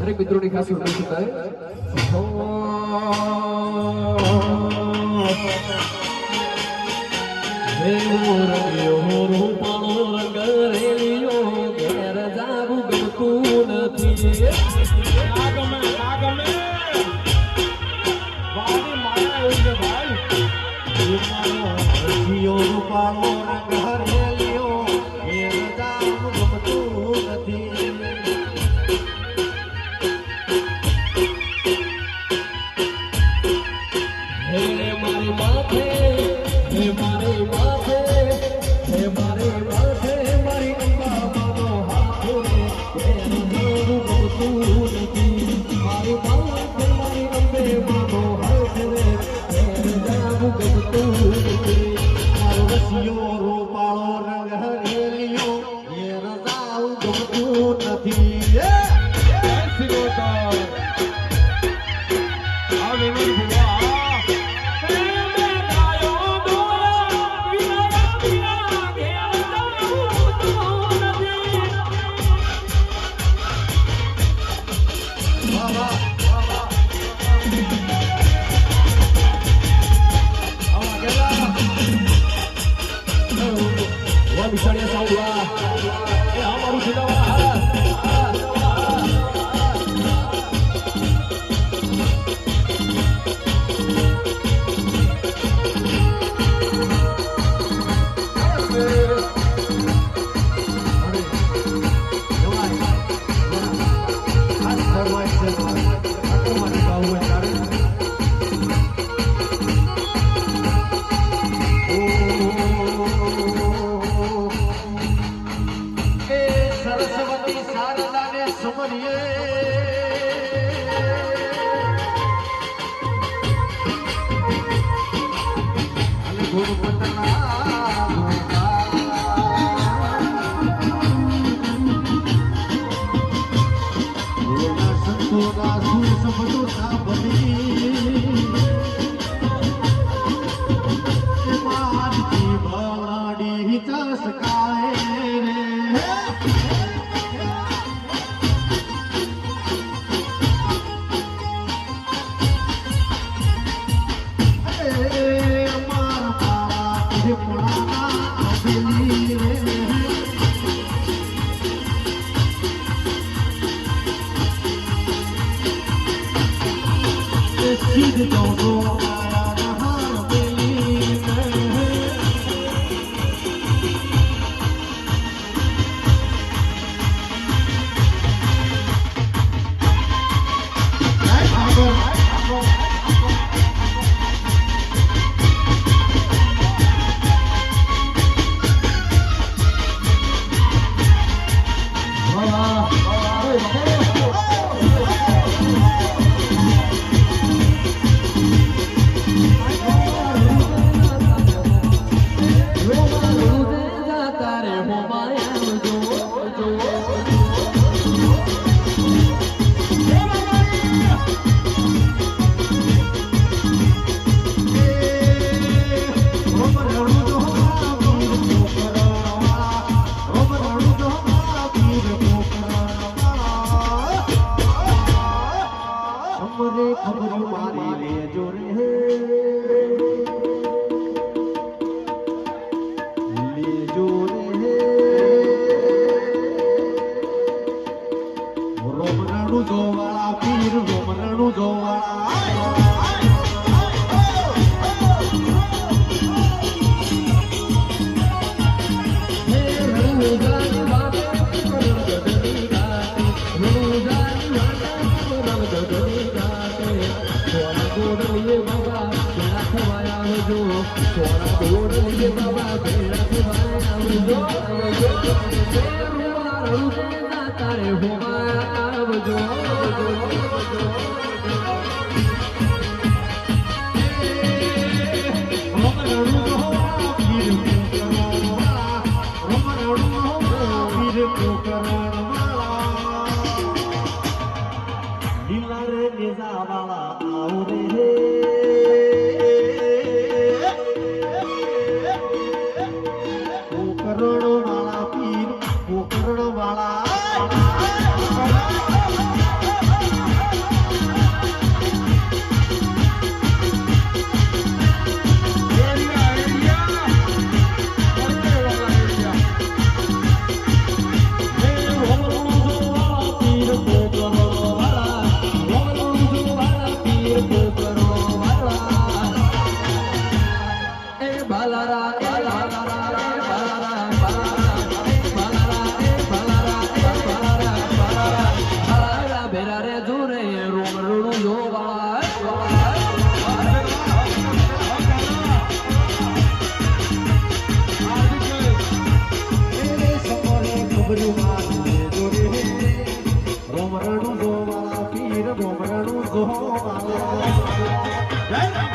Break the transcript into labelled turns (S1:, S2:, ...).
S1: દરેક મિત્રોની ખાસ ઉઠી શકાય નથી 孤独 Shania Sound
S2: લીલા રે નેજા વાળા આવો રે. 来来。